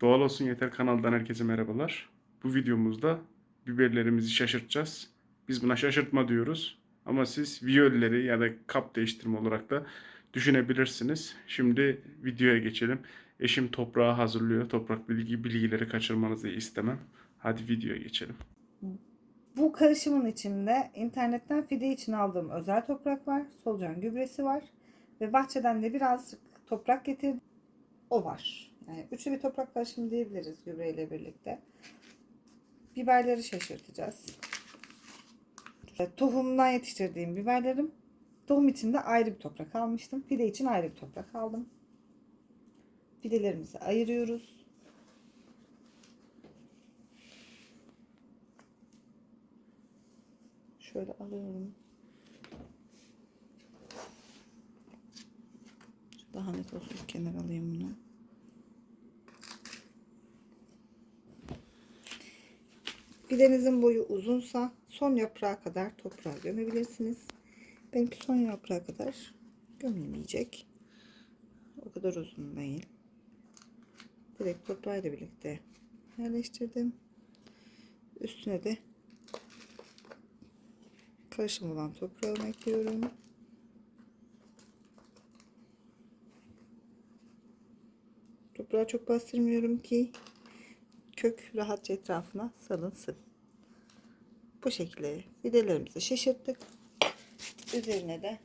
Doğal Olsun Yeter kanaldan herkese merhabalar. Bu videomuzda biberlerimizi şaşırtacağız. Biz buna şaşırtma diyoruz. Ama siz viyolleri ya da kap değiştirme olarak da düşünebilirsiniz. Şimdi videoya geçelim. Eşim toprağı hazırlıyor. Toprakla ilgili bilgileri kaçırmanızı istemem. Hadi videoya geçelim. Bu karışımın içinde internetten fide için aldığım özel toprak var. Solucan gübresi var. Ve bahçeden de birazcık toprak getirdim. O var. Yani üçlü bir toprak karışımı diyebiliriz gübreyle birlikte. Biberleri şaşırtacağız. E, Tohumdan yetiştirdiğim biberlerim. Tohum için de ayrı bir toprak almıştım. Fide için ayrı bir toprak aldım. Fidelerimizi ayırıyoruz. Şöyle alıyorum. Daha net olsun kenar alayım bunu. Fidenizin boyu uzunsa son yaprağa kadar toprağa gömebilirsiniz. Benimki son yaprağa kadar gömülmeyecek. O kadar uzun değil. Direkt toprağıyla birlikte yerleştirdim. Üstüne de karışım olan toprağımı ekliyorum. Toprağı çok bastırmıyorum ki kök rahatça etrafına salınsın. Bu şekilde fidelerimizi şaşırttık. Üzerine de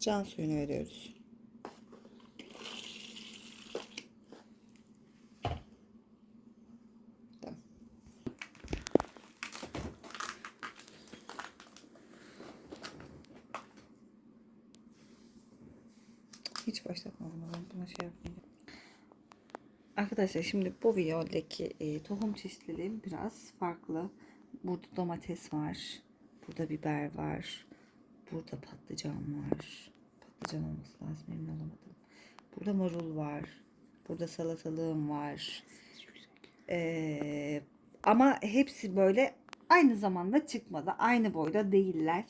can suyunu veriyoruz. Hiç başlatmadım ben buna şey yapmayacağım. Arkadaşlar şimdi bu videodaki e, tohum çeşitliliğim biraz farklı. Burada domates var. Burada biber var. Burada patlıcan var. Patlıcan olması lazım emin olamadım. Burada marul var. Burada salatalığım var. Ee, ama hepsi böyle aynı zamanda çıkmadı. Aynı boyda değiller.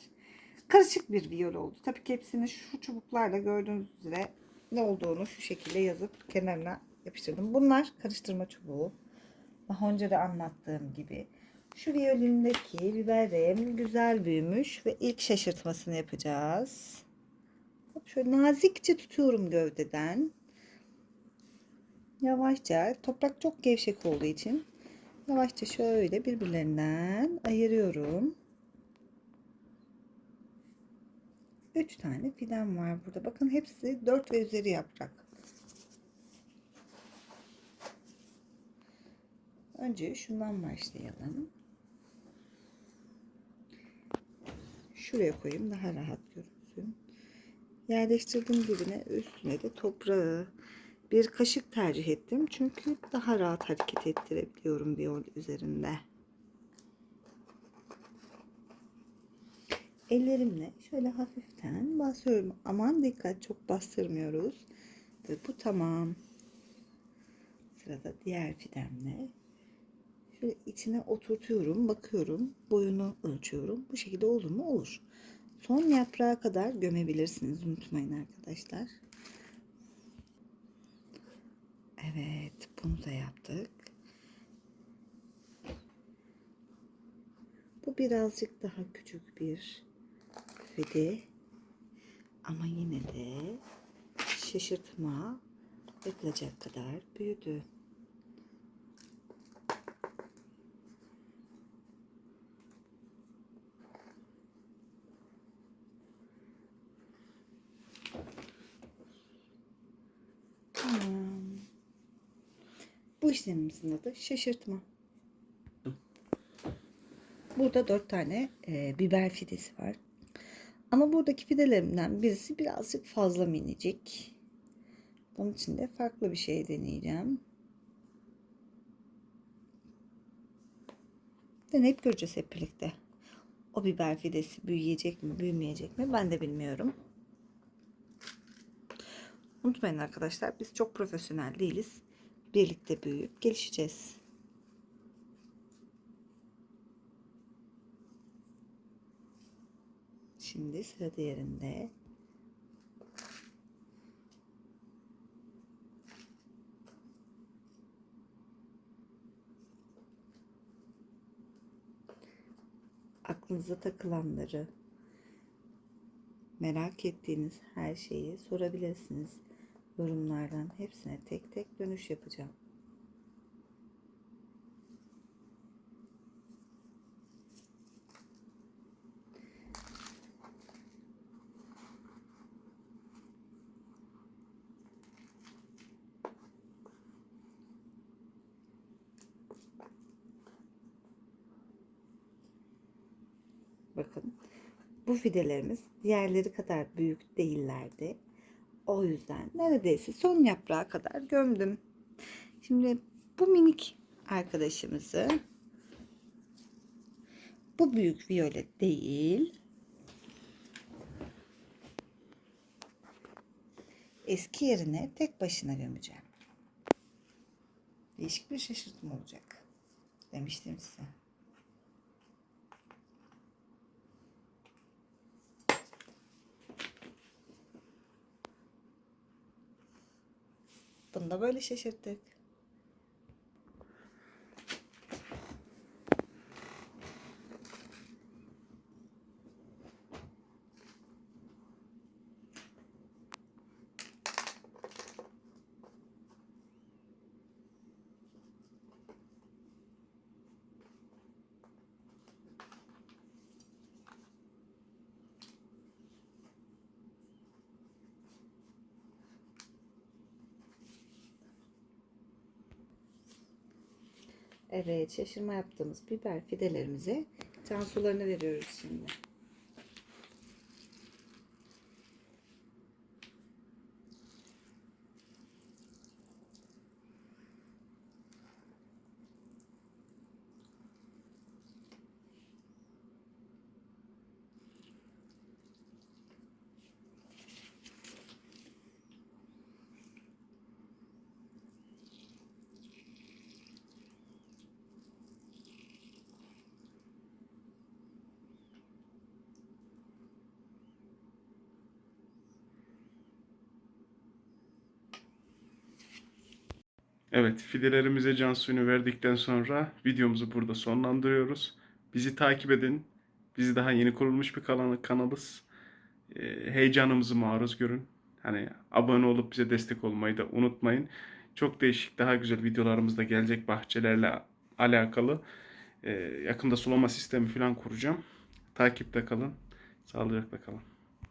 Karışık bir viyol oldu. Tabii ki hepsini şu çubuklarla gördüğünüz üzere ne olduğunu şu şekilde yazıp kenarına yapıştırdım. Bunlar karıştırma çubuğu. Daha önce de anlattığım gibi. Şu violindeki biberim güzel büyümüş ve ilk şaşırtmasını yapacağız. Hop şöyle nazikçe tutuyorum gövdeden. Yavaşça toprak çok gevşek olduğu için yavaşça şöyle birbirlerinden ayırıyorum. Üç tane fidan var burada. Bakın hepsi dört ve üzeri yaprak. Önce şundan başlayalım. Şuraya koyayım daha rahat görünsün. Yerleştirdim dibine üstüne de toprağı bir kaşık tercih ettim. Çünkü daha rahat hareket ettirebiliyorum bir yol üzerinde. Ellerimle şöyle hafiften basıyorum. Aman dikkat çok bastırmıyoruz. Ve bu tamam. Sırada diğer fidemle Şöyle içine oturtuyorum, bakıyorum, boyunu ölçüyorum. Bu şekilde olur mu? Olur. Son yaprağa kadar gömebilirsiniz. Unutmayın arkadaşlar. Evet, bunu da yaptık. Bu birazcık daha küçük bir fide. Ama yine de şaşırtma yapılacak kadar büyüdü. Bu işlemimizin adı şaşırtma. Burada dört tane e, biber fidesi var. Ama buradaki fidelerimden birisi birazcık fazla minicik. Bunun için de farklı bir şey deneyeceğim. Deneyip göreceğiz hep birlikte. O biber fidesi büyüyecek mi, büyümeyecek mi ben de bilmiyorum. Unutmayın arkadaşlar biz çok profesyonel değiliz. Birlikte büyüyüp gelişeceğiz. Şimdi sıra diğerinde. Aklınıza takılanları, merak ettiğiniz her şeyi sorabilirsiniz. Yorumlardan hepsine tek tek dönüş yapacağım. Bakın bu fidelerimiz diğerleri kadar büyük değillerdi. O yüzden neredeyse son yaprağa kadar gömdüm. Şimdi bu minik arkadaşımızı bu büyük violet değil eski yerine tek başına gömeceğim. Değişik bir şaşırtma olacak. Demiştim size. Bunu da böyle şaşırttık. Evet, şaşırma yaptığımız biber fidelerimize can sularını veriyoruz şimdi. Evet, fidelerimize can suyunu verdikten sonra videomuzu burada sonlandırıyoruz. Bizi takip edin. Bizi daha yeni kurulmuş bir kanal, kanalız. Ee, heyecanımızı maruz görün. Hani abone olup bize destek olmayı da unutmayın. Çok değişik, daha güzel videolarımız da gelecek bahçelerle alakalı. Ee, yakında sulama sistemi falan kuracağım. Takipte kalın. Sağlıcakla kalın.